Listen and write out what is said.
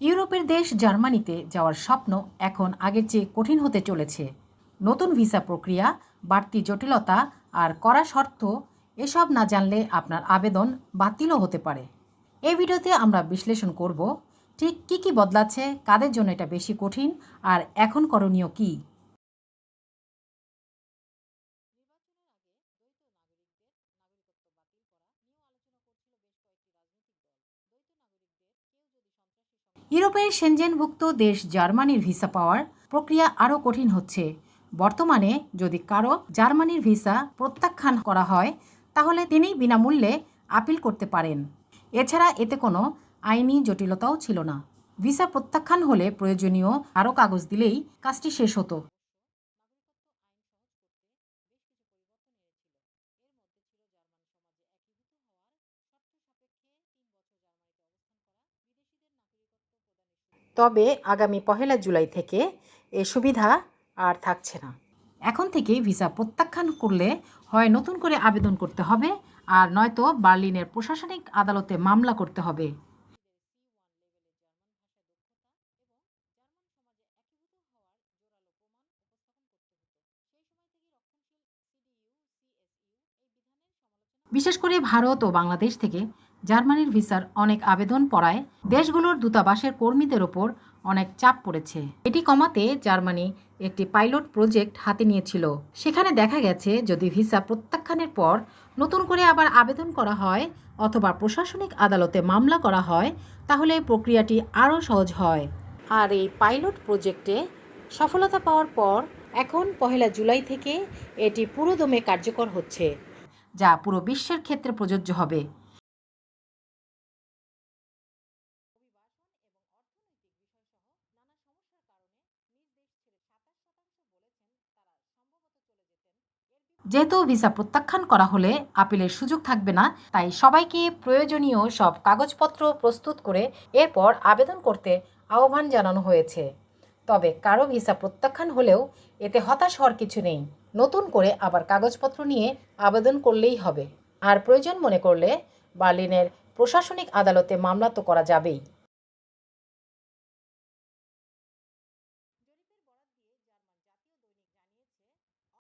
ইউরোপের দেশ জার্মানিতে যাওয়ার স্বপ্ন এখন আগের চেয়ে কঠিন হতে চলেছে। নতুন ভিসা প্রক্রিয়া, বাড়তি জটিলতা আর করা শর্ত, এসব না জানলে আপনার আবেদন বাতিলও হতে পারে। এই ভিডিওতে আমরা বিশ্লেষণ করব, ঠিক কী কী বদলাচ্ছে, কাদের জন্য এটা বেশি কঠিন, আর এখন করণীয় কী? ইউরোপের সেনজেনভুক্ত দেশ জার্মানির ভিসা পাওয়ার প্রক্রিয়া আরও কঠিন হচ্ছে। বর্তমানে যদি কারও জার্মানির ভিসা প্রত্যাখ্যান করা হয়, তাহলে তিনি বিনামূল্যে আপিল করতে পারেন। এছাড়া এতে কোনো আইনি জটিলতাও ছিল না। ভিসা প্রত্যাখ্যান হলে প্রয়োজনীয় আরও কাগজ দিলেই কাজটি শেষ হতো। তবে আগামী পহেলা জুলাই থেকে এ সুবিধা আর থাকছে না। এখন থেকে ভিসা প্রত্যাখ্যান করলে হয় নতুন করে আবেদন করতে হবে আর নয়তো বার্লিনের প্রশাসনিক আদালতে মামলা করতে হবে। বিশেষ করে ভারত ও বাংলাদেশ থেকে জার্মানির ভিসার অনেক আবেদন পড়ায় দেশগুলোর দূতাবাসের কর্মীদের ওপর অনেক চাপ পড়েছে। এটি কমাতে জার্মানি একটি পাইলট প্রজেক্ট হাতে নিয়েছিল। সেখানে দেখা গেছে, যদি ভিসা প্রত্যাখ্যানের পর নতুন করে আবার আবেদন করা হয় অথবা প্রশাসনিক আদালতে মামলা করা হয়, তাহলে প্রক্রিয়াটি আরও সহজ হয়। আর এই পাইলট প্রজেক্টে সফলতা পাওয়ার পর এখন পহেলা জুলাই থেকে এটি পুরোদমে কার্যকর হচ্ছে, যা পুরো বিশ্বের ক্ষেত্রে প্রযোজ্য হবে। যেহেতু ভিসা প্রত্যাখ্যান করা হলে আপিলের সুযোগ থাকবে না, তাই সবাইকে প্রয়োজনীয় সব কাগজপত্র প্রস্তুত করে এরপর আবেদন করতে আহ্বান জানানো হয়েছে। তবে কারও ভিসা প্রত্যাখ্যান হলেও এতে হতাশ হওয়ার কিছু নেই। নতুন করে আবার কাগজপত্র নিয়ে আবেদন করলেই হবে। আর প্রয়োজন মনে করলে বার্লিনের প্রশাসনিক আদালতে মামলা তো করা যাবেই।